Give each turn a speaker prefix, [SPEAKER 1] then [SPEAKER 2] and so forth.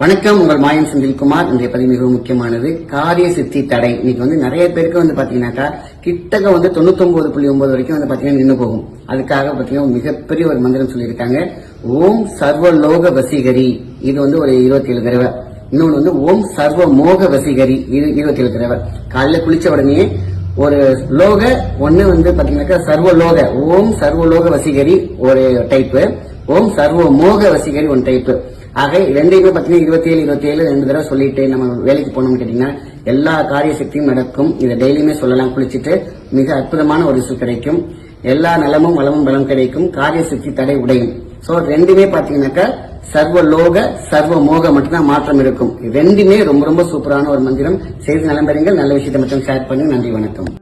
[SPEAKER 1] வணக்கம். உங்கள் மாயன் செந்தில்குமார். இன்றைய பதிவு மிகவும் முக்கியமானது. காரிய சித்தி தடை. இன்னைக்கு வந்து நிறைய பேருக்கு வந்து பாத்தீங்கன்னாக்கா கிட்டக்க வந்து தொண்ணூத்தொன்பது புள்ளி ஒன்பது வரைக்கும் வந்து பாத்தீங்கன்னா நின்று போகும். அதுக்காக பாத்தீங்கன்னா மிகப்பெரிய ஒரு மந்திரம் சொல்லியிருக்காங்க. ஓம் சர்வலோக வசீகரி. இது வந்து ஒரு இருபத்தி ஏழு தடவை. இன்னொன்று வந்து ஓம் சர்வ மோக வசீகரி. இது இருபத்தி ஏழு தடவை. காலையில் குளிச்ச உடனே ஒரு லோக ஒண்ணு வந்து பாத்தீங்கன்னாக்கா சர்வலோக. ஓம் சர்வலோக வசீகரி ஒரு டைப்பு ஓம் சர்வ மோக வசீகரி ஒன் டைப்பு ஆக ரெண்டையுமே பார்த்தீங்கன்னா இருபத்தி ஏழு இருபத்தி ஏழு ரெண்டு தடவை சொல்லிட்டு நம்ம வேலைக்கு போனோம்னு கேட்டீங்கன்னா எல்லா காரிய சக்தியும் நடக்கும். இதை டெய்லியுமே சொல்லலாம். குளிச்சுட்டு மிக அற்புதமான ஒரு ரிசல்ட் கிடைக்கும். எல்லா நலமும் வளமும் பலம் கிடைக்கும். காரிய சக்தி தடை உடையும். சோ ரெண்டுமே பாத்தீங்கன்னாக்கா சர்வ லோக சர்வ மோக மட்டும்தான் மாற்றம் இருக்கும். ரெண்டுமே ரொம்ப ரொம்ப சூப்பரான ஒரு மந்திரம். செய்து நலம் பெறுங்கள். நல்ல விஷயத்தை மட்டும் ஷேர் பண்ணி நன்றி வணக்கம்.